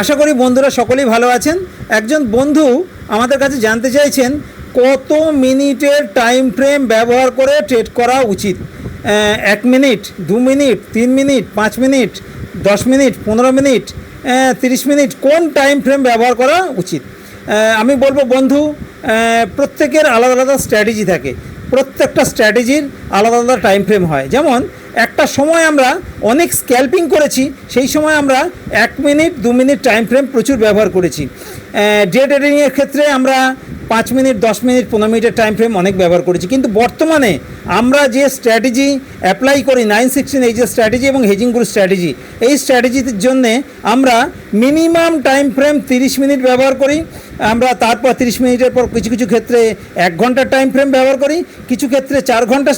আশা করি বন্ধুরা সকলেই ভালো আছেন। একজন বন্ধু আমাদের কাছে জানতে চাইছেন, কত মিনিটের টাইম ফ্রেম ব্যবহার করে ট্রেড করা উচিত? এক মিনিট দু মিনিট তিন মিনিট পাঁচ মিনিট দশ মিনিট পনেরো মিনিট তিরিশ মিনিট কোন টাইম ফ্রেম ব্যবহার করা উচিত? আমি বলব বন্ধু প্রত্যেকের আলাদা আলাদা স্ট্র্যাটেজি থাকে। প্রত্যেকটা স্ট্র্যাটেজির আলাদা আলাদা টাইম ফ্রেম হয়। যেমন, একটা সময় আমরা অনেক স্ক্যাল্পিং করেছি, সেই সময় আমরা এক মিনিট, দু মিনিট টাইম ফ্রেম প্রচুর ব্যবহার করেছি। ডে ট্রেডিংয়ের ক্ষেত্রে আমরা পাঁচ মিনিট, দশ মিনিট, পনেরো মিনিটের টাইম ফ্রেম অনেক ব্যবহার করেছি। কিন্তু বর্তমানে আমরা যে স্ট্র্যাটেজি অ্যাপ্লাই করি নাইন সিক্সটিন এই যে স্ট্র্যাটেজি এবং হেজিং গ্রুপ স্ট্র্যাটেজি এই স্ট্র্যাটেজির জন্যে আমরা মিনিমাম টাইম ফ্রেম তিরিশ মিনিট ব্যবহার করি। আমরা তারপর তিরিশ মিনিটের পর কিছু কিছু ক্ষেত্রে এক ঘণ্টার টাইম ফ্রেম ব্যবহার করি, কিছু ক্ষেত্রে চার ঘণ্টা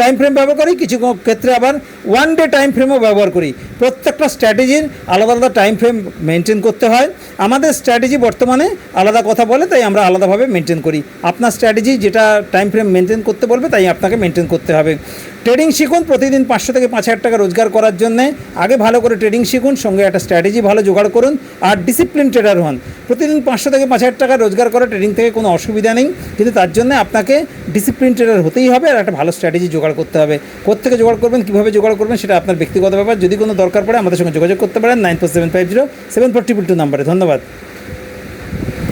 টাইম ফ্রেম ব্যবহার করি, কিছু ক্ষেত্রে আবার ওয়ান ডে টাইম ফ্রেমও ব্যবহার করি। প্রত্যেকটা স্ট্র্যাটেজির আলাদা আলাদা টাইম ফ্রেম মেনটেন করতে হয়। আমাদের স্ট্র্যাটেজি বর্তমানে আলাদা কথা বলে, তাই আমরা আলাদাভাবে মেনটেন করি। আপনার স্ট্র্যাটেজি যেটা টাইম ফ্রেম মেনটেন করতে বলবে, তাই আপনাকে মেনটেন করতে হবে। ট্রেডিং শিখুন, প্রতিদিন পাঁচশো থেকে পাঁচ হাজার টাকা রোজগার করার জন্য। আগে ভালো করে ট্রেডিং শিখুন, সঙ্গে একটা স্ট্র্যাটেজি ভালো জোগাড় করুন, আর ডিসিপ্লিন ট্রেডার হন। প্রতিদিন পাঁচশো থেকে পাঁচ হাজার টাকা রোজগার করা ট্রেডিং থেকে কোনো অসুবিধা নেই, কিন্তু তার জন্য আপনাকে ডিসিপ্লিন ট্রেডার হতেই হবে, আর একটা ভালো স্ট্র্যাটেজি জোগাড় করতে হবে। কোথেকে জোগাড় করবেন, কীভাবে জোগাড় করবেন, সেটা আপনার ব্যক্তিগত ব্যাপার। যদি কোনো দরকার পড়ে, আমাদের সঙ্গে যোগাযোগ করতে পারেন nine four seven five zero seven four triple two নাম্বারে ধন্যবাদ।